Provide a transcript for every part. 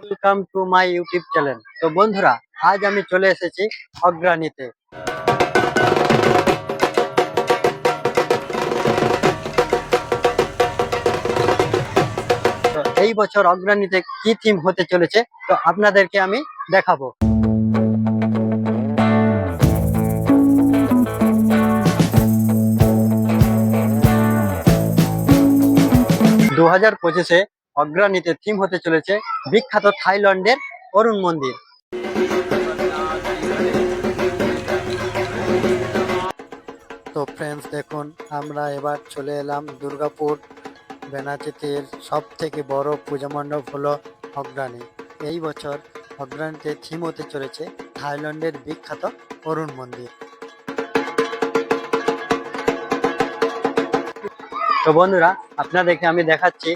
Welcome to my YouTube channel তো বন্ধুরা, আজ আমি চলে এসেছি অগ্রাণীতে। এই বছর অগ্রাণীতে কি থিম হতে চলেছে, তো আপনাদেরকে আমি দেখাবো। দু হাজার পঁচিশে অগ্রাণীতে থিম হতে চলেছে বিখ্যাত থাইল্যান্ডের অরুণ মন্দির। তো ফ্রেন্ডস দেখুন আমরা এবার চলে এলাম দুর্গাপুর বেনাচিতির সব থেকে বড় পূজা মণ্ডপ হলো অগ্রাণী। এই বছর অগ্রাণীতে থিম হতে চলেছে থাইল্যান্ডের বিখ্যাত অরুণ মন্দির। তো বন্ধুরা আপনাদেরকে আমি দেখাচ্ছি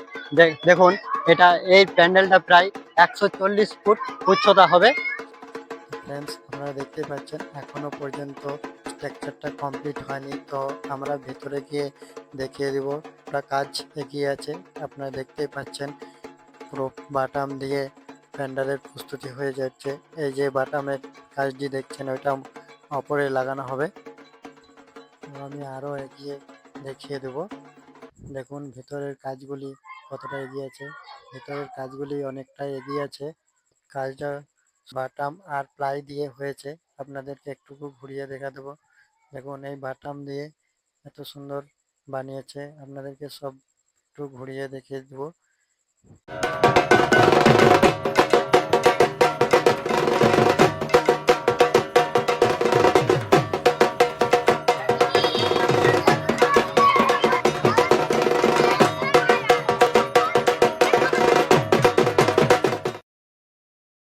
দেখুন, এটা এই প্যান্ডেলটা প্রায় একশো চল্লিশ ফুট উচ্চতা হবে। ফ্রেন্ডস আপনারা দেখতে পাচ্ছেন, এখনও পর্যন্ত স্ট্রাকচারটা কমপ্লিট হয়নি, তো আমরা ভেতরে গিয়ে দেখিয়ে দিব, পুরো কাজ এগিয়ে আছে। আপনারা দেখতেই পাচ্ছেন, পুরো বাটাম দিয়ে প্যান্ডেলের প্রস্তুতি হয়ে যাচ্ছে। এই যে বাটামের কাজটি দেখছেন, ওইটা অপরে লাগানো হবে। আমি আরও এগিয়ে দেখিয়ে দেব। দেখুন, ভেতরের কাজগুলি কতটা এগিয়ে আছে? ভেতরের কাজগুলি অনেকটাই এগিয়ে আছে। কাজটা বাটাম আর প্লাই দিয়ে হয়েছে। আপনাদেরকে একটুকু ঘুরিয়ে দেখা দেবো। দেখুন, এই বাটাম দিয়ে এত সুন্দর বানিয়েছে। আপনাদেরকে সব একটু ঘুরিয়ে দেখিয়ে দেবো।